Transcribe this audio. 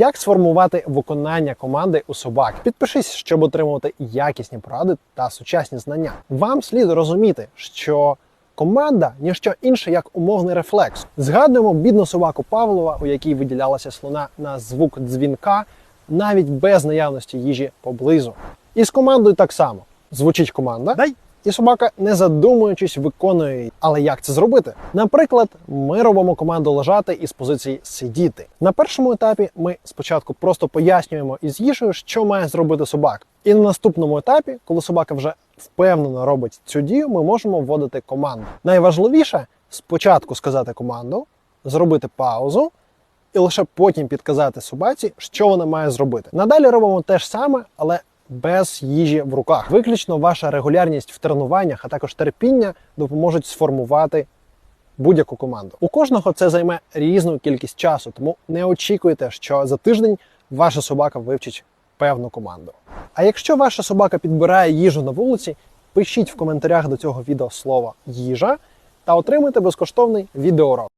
Як сформувати виконання команди у собак? Підпишись, щоб отримувати якісні поради та сучасні знання. Вам слід розуміти, що команда ніщо інше, як умовний рефлекс. Згадуємо бідну собаку Павлова, у якій виділялася слона на звук дзвінка, навіть без наявності їжі поблизу. І з командою так само. Звучить команда, Дай. І собака, не задумуючись, виконує її. Але як це зробити? Наприклад, ми робимо команду лежати із позиції сидіти. На першому етапі ми спочатку просто пояснюємо із їжею, що має зробити собака. І на наступному етапі, коли собака вже впевнено робить цю дію, ми можемо вводити команду. Найважливіше спочатку сказати команду, зробити паузу. І лише потім підказати собаці, що вона має зробити. Надалі робимо те ж саме, але без їжі в руках. Виключно ваша регулярність в тренуваннях, а також терпіння допоможуть сформувати будь-яку команду. У кожного це займе різну кількість часу, тому не очікуйте, що за тиждень ваша собака вивчить певну команду. А якщо ваша собака підбирає їжу на вулиці, пишіть в коментарях до цього відео слово їжа та отримайте безкоштовний відеоурок.